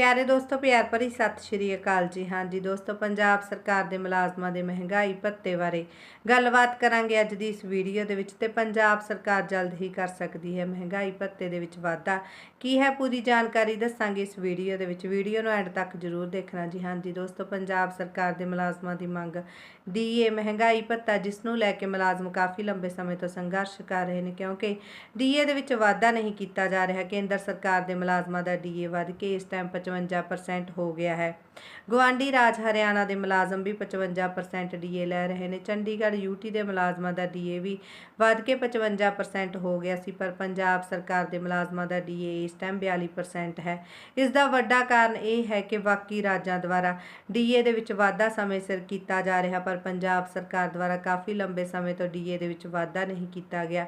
ਪਿਆਰੇ ਦੋਸਤੋ, ਪਿਆਰ ਭਰੀ ਸਤਿ ਸ਼੍ਰੀ ਅਕਾਲ ਜੀ। ਹਾਂਜੀ ਦੋਸਤੋ, ਪੰਜਾਬ ਸਰਕਾਰ ਦੇ ਮੁਲਾਜ਼ਮਾਂ ਦੇ ਮਹਿੰਗਾਈ ਭੱਤੇ ਬਾਰੇ ਗੱਲਬਾਤ ਕਰਾਂਗੇ ਅੱਜ ਦੀ ਇਸ ਵੀਡੀਓ ਦੇ ਵਿੱਚ ਤੇ ਪੰਜਾਬ ਸਰਕਾਰ ਜਲਦ ਹੀ ਕਰ ਸਕਦੀ ਹੈ ਮਹਿੰਗਾਈ ਭੱਤੇ ਦੇ ਵਿੱਚ ਵਾਧਾ। ਕੀ ਹੈ ਪੂਰੀ ਜਾਣਕਾਰੀ ਦੱਸਾਂਗੇ ਇਸ ਵੀਡੀਓ ਦੇ ਵਿੱਚ। ਵੀਡੀਓ ਨੂੰ ਐਂਡ ਤੱਕ ਜ਼ਰੂਰ ਦੇਖਣਾ ਜੀ। ਹਾਂਜੀ ਦੋਸਤੋ, ਪੰਜਾਬ ਸਰਕਾਰ ਦੇ ਮੁਲਾਜ਼ਮਾਂ ਦੀ ਮੰਗ ਡੀਏ ਮਹਿੰਗਾਈ ਭੱਤਾ, ਜਿਸ ਨੂੰ ਲੈ ਕੇ ਮੁਲਾਜ਼ਮ ਕਾਫੀ ਲੰਬੇ ਸਮੇਂ ਤੋਂ ਸੰਘਰਸ਼ ਕਰ ਰਹੇ ਨੇ, ਕਿਉਂਕਿ ਡੀਏ ਦੇ ਵਿੱਚ ਵਾਧਾ ਨਹੀਂ ਕੀਤਾ ਜਾ ਰਿਹਾ। ਕੇਂਦਰ ਸਰਕਾਰ ਦੇ ਮੁਲਾਜ਼ਮਾਂ ਦਾ ਡੀਏ ਵੱਧ ਕੇ ਇਸ ਟਾਈਮ 55% ਹੋ ਗਿਆ ਹੈ। ਗਵਾਂਡੀ ਰਾਜ ਹਰਿਆਣਾ ਦੇ ਮੁਲਾਜ਼ਮ ਵੀ 55% ਡੀਏ ਲੈ ਰਹੇ ਨੇ। ਚੰਡੀਗੜ੍ਹ ਯੂਟੀ ਦੇ ਮੁਲਾਜ਼ਮਾਂ ਦਾ ਡੀਏ ਵੀ ਵੱਧ ਕੇ 55% ਹੋ ਗਿਆ ਸੀ, ਪਰ ਪੰਜਾਬ ਸਰਕਾਰ ਦੇ ਮੁਲਾਜ਼ਮਾਂ ਦਾ ਡੀਏ ਇਸ ਟਾਈਮ 42% ਹੈ। ਇਸ ਦਾ ਵੱਡਾ ਕਾਰਨ ਇਹ ਹੈ ਕਿ ਬਾਕੀ ਰਾਜਾਂ ਦੁਆਰਾ ਡੀਏ ਦੇ ਵਿੱਚ ਵਾਧਾ ਸਮੇਂ ਸਿਰ ਕੀਤਾ ਜਾ ਰਿਹਾ, ਪਰ ਪੰਜਾਬ ਸਰਕਾਰ ਦੁਆਰਾ ਕਾਫੀ ਲੰਬੇ ਸਮੇਂ ਤੋਂ ਡੀਏ ਦੇ ਵਿੱਚ ਵਾਧਾ ਨਹੀਂ ਕੀਤਾ ਗਿਆ।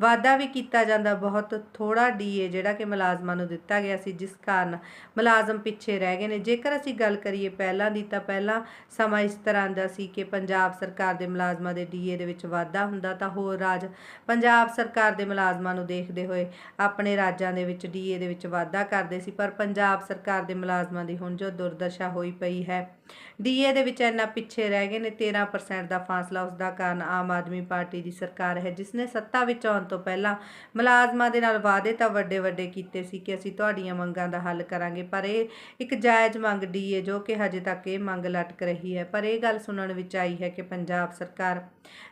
ਵਾਧਾ ਵੀ ਕੀਤਾ ਜਾਂਦਾ, ਬਹੁਤ ਥੋੜਾ ਡੀਏ ਜਿਹੜਾ ਕਿ ਮੁਲਾਜ਼ਮਾਂ ਨੂੰ ਦਿੱਤਾ ਗਿਆ ਸੀ, ਜਿਸ ਕਾਰਨ ਮੁਲਾਜ਼ਮ ਪਿੱਛੇ ਰਹਿ ਗਏ ਨੇ। ਜੇਕਰ ਅਸੀਂ ਗੱਲ ਕਰੀਏ ਪਹਿਲਾਂ ਦੀ ਤਾਂ ਪਹਿਲਾਂ ਸਮਾਂ ਇਸ ਤਰ੍ਹਾਂ ਦਾ ਸੀ ਕਿ ਪੰਜਾਬ ਸਰਕਾਰ ਦੇ ਮੁਲਾਜ਼ਮਾਂ ਦੇ ਡੀਏ ਦੇ ਵਿੱਚ ਵਾਧਾ ਹੁੰਦਾ ਤਾਂ ਹੋਰ ਰਾਜ ਪੰਜਾਬ ਸਰਕਾਰ ਦੇ ਮੁਲਾਜ਼ਮਾਂ ਨੂੰ ਦੇਖਦੇ ਹੋਏ ਆਪਣੇ ਰਾਜਾਂ ਦੇ ਵਿੱਚ ਡੀਏ ਦੇ ਵਿੱਚ ਵਾਧਾ ਕਰਦੇ ਸੀ। ਪਰ ਪੰਜਾਬ ਸਰਕਾਰ ਦੇ ਮੁਲਾਜ਼ਮਾਂ ਦੀ ਹੁਣ ਜੋ ਦੁਰਦਸ਼ਾ ਹੋਈ ਪਈ ਹੈ ਡੀਏ ਦੇ ਵਿੱਚ ਇੰਨਾ ਪਿੱਛੇ ਰਹਿ ਗਏ ਨੇ। 13% ਦਾ ਫਾਸਲਾ ਉਸ ਦਾ ਕਾਰਨ ਆਮ ਆਦਮੀ ਪਾਰਟੀ ਦੀ ਸਰਕਾਰ ਹੈ, ਜਿਸ ਨੇ ਸੱਤਾ ਵਿੱਚ ਆਉਣ ਤੋਂ ਪਹਿਲਾਂ ਮੁਲਾਜ਼ਮਾਂ ਦੇ ਨਾਲ ਵਾਅਦੇ ਤਾਂ ਵੱਡੇ ਵੱਡੇ ਕੀਤੇ ਸੀ ਕਿ ਅਸੀਂ ਤੁਹਾਡੀਆਂ ਮੰਗਾਂ ਦਾ ਹੱਲ ਕਰਾਂਗੇ, ਪਰ ਇਹ ਇੱਕ ਜਾਇਜ਼ ਮੰਗ ਡੀ ਡੀਏ ਜੋ ਕਿ ਹਜੇ ਤੱਕ ਇਹ ਮੰਗ ਲਟਕ ਰਹੀ ਹੈ। ਪਰ ਇਹ ਗੱਲ ਸੁਣਨ ਵਿੱਚ ਆਈ ਹੈ ਕਿ ਪੰਜਾਬ ਸਰਕਾਰ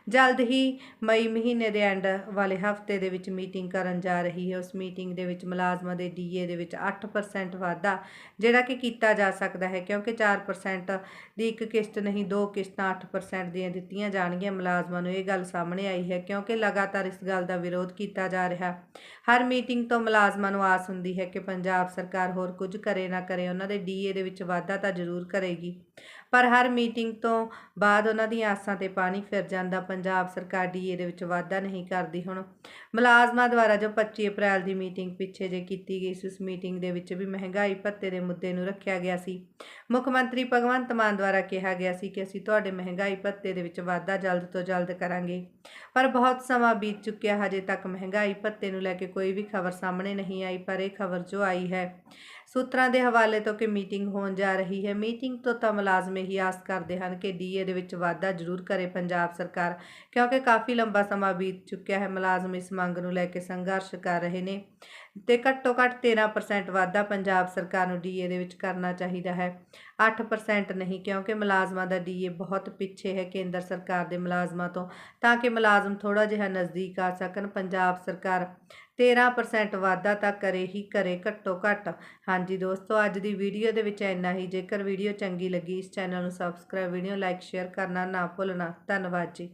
ਜਲਦ ਹੀ ਮਈ ਮਹੀਨੇ ਦੇ ਐਂਡ ਵਾਲੇ ਹਫ਼ਤੇ ਦੇ ਵਿੱਚ ਮੀਟਿੰਗ ਕਰਨ ਜਾ ਰਹੀ ਹੈ। ਉਸ ਮੀਟਿੰਗ ਦੇ ਵਿੱਚ ਮੁਲਾਜ਼ਮਾਂ ਦੇ ਡੀਏ ਦੇ ਵਿੱਚ 8% ਵਾਧਾ ਜਿਹੜਾ ਕਿ ਕੀਤਾ ਜਾ ਸਕਦਾ ਹੈ ਕਿਉਂਕਿ 4% ਦੀ ਇੱਕ ਕਿਸ਼ਤ ਨਹੀਂ, ਦੋ ਕਿਸ਼ਤਾਂ 8% ਦੀਆਂ ਦਿੱਤੀਆਂ ਜਾਣਗੀਆਂ ਮੁਲਾਜ਼ਮਾਂ ਨੂੰ। ਇਹ ਗੱਲ ਸਾਹਮਣੇ ਆਈ ਹੈ ਕਿਉਂਕਿ ਲਗਾਤਾਰ ਇਸ ਗੱਲ ਦਾ ਵਿਰੋਧ ਕੀਤਾ ਜਾ ਰਿਹਾ। ਹਰ ਮੀਟਿੰਗ ਤੋਂ ਮੁਲਾਜ਼ਮਾਂ ਨੂੰ ਆਸ ਹੁੰਦੀ ਹੈ ਕਿ ਪੰਜਾਬ ਸਰਕਾਰ ਹੋਰ ਕੁਝ ਕਰੇ। ਨਾ ਕਰੇ, ਉਹਨਾਂ ਦੇ ਡੀਏ ਦੇ ਵਿੱਚ ਵਾਧਾ ਤਾਂ ਜ਼ਰੂਰ ਕਰੇਗੀ। ਪਰ ਹਰ ਮੀਟਿੰਗ ਤੋਂ ਬਾਅਦ ਉਹਨਾਂ ਦੀਆਂ ਆਸਾਂ ਤੇ ਪਾਣੀ ਫਿਰ ਜਾਂਦਾ, ਪੰਜਾਬ ਸਰਕਾਰ ਡੀਏ ਦੇ ਵਿੱਚ ਵਾਧਾ ਨਹੀਂ ਕਰਦੀ ਹੁਣ। ਮੁਲਾਜ਼ਮਾਂ ਦੁਆਰਾ ਜੋ 25 ਅਪ੍ਰੈਲ ਦੀ ਮੀਟਿੰਗ ਪਿੱਛੇ ਜੇ ਕੀਤੀ ਗਈ ਸੀ, ਉਸ ਮੀਟਿੰਗ ਦੇ ਵਿੱਚ ਵੀ ਮਹਿੰਗਾਈ ਭੱਤੇ ਦੇ ਮੁੱਦੇ ਨੂੰ ਰੱਖਿਆ ਗਿਆ ਸੀ। ਮੁੱਖ ਮੰਤਰੀ ਭਗਵੰਤ ਮਾਨ ਦੁਆਰਾ ਕਿਹਾ ਗਿਆ ਸੀ ਕਿ ਅਸੀਂ ਤੁਹਾਡੇ ਮਹਿੰਗਾਈ ਭੱਤੇ ਦੇ ਵਿੱਚ ਵਾਧਾ ਜਲਦ ਤੋਂ ਜਲਦ ਕਰਾਂਗੇ। ਪਰ ਬਹੁਤ ਸਮਾਂ ਬੀਤ ਚੁੱਕਿਆ, ਹਜੇ ਤੱਕ ਮਹਿੰਗਾਈ ਭੱਤੇ ਨੂੰ ਲੈ ਕੇ ਕੋਈ ਵੀ ਖਬਰ ਸਾਹਮਣੇ ਨਹੀਂ ਆਈ, ਪਰ ਇਹ ਖਬਰ ਜੋ ਆਈ ਹੈ ਸੂਤਰਾਂ ਦੇ ਹਵਾਲੇ ਤੋਂ ਕਿ ਮੀਟਿੰਗ ਹੋਣ ਜਾ ਰਹੀ ਹੈ। ਮੀਟਿੰਗ ਤੋਂ ਤਾਂ ਮੁਲਾਜ਼ਮ ਹੀ ਆਸ ਕਰਦੇ ਹਨ ਕਿ ਡੀਏ ਦੇ ਵਿੱਚ ਵਾਧਾ ਜ਼ਰੂਰ ਕਰੇ ਪੰਜਾਬ ਸਰਕਾਰ, ਕਿਉਂਕਿ ਕਾਫੀ ਲੰਬਾ ਸਮਾਂ ਬੀਤ ਚੁੱਕਿਆ ਹੈ। ਮੁਲਾਜ਼ਮ ਇਸ ਮੰਗ ਨੂੰ ਲੈ ਕੇ ਸੰਘਰਸ਼ ਕਰ ਰਹੇ ਨੇ ਤੇ ਘੱਟੋ ਘੱਟ 13% ਵਾਧਾ ਪੰਜਾਬ ਸਰਕਾਰ ਨੂੰ ਡੀਏ ਦੇ ਵਿੱਚ ਕਰਨਾ ਚਾਹੀਦਾ ਹੈ। 8% ਨਹੀਂ, ਕਿਉਂਕਿ ਮੁਲਾਜ਼ਮਾਂ ਦਾ ਡੀਏ ਬਹੁਤ ਪਿੱਛੇ ਹੈ ਕੇਂਦਰ ਸਰਕਾਰ ਦੇ ਮੁਲਾਜ਼ਮਾਂ ਤੋਂ, ਤਾਂ ਕਿ ਮੁਲਾਜ਼ਮ ਥੋੜਾ ਜਿਹਾ ਨਜ਼ਦੀਕ ਆ ਸਕਣ। ਪੰਜਾਬ ਸਰਕਾਰ 13% ਵਾਧਾ ਤਾਂ ਕਰੇ ਹੀ ਕਰੇ, ਘੱਟੋ ਘੱਟ। ਹਾਂਜੀ ਦੋਸਤੋ, ਅੱਜ ਦੀ ਵੀਡੀਓ ਦੇ ਵਿੱਚ ਇੰਨਾ ਹੀ। ਜੇਕਰ ਵੀਡੀਓ ਚੰਗੀ ਲੱਗੀ, ਇਸ ਚੈਨਲ ਨੂੰ ਸਬਸਕ੍ਰਾਈਬ ਵੀਡੀਓ ਲਾਈਕ ਸ਼ੇਅਰ ਕਰਨਾ ਨਾ ਭੁੱਲਣਾ। ਧੰਨਵਾਦ ਜੀ।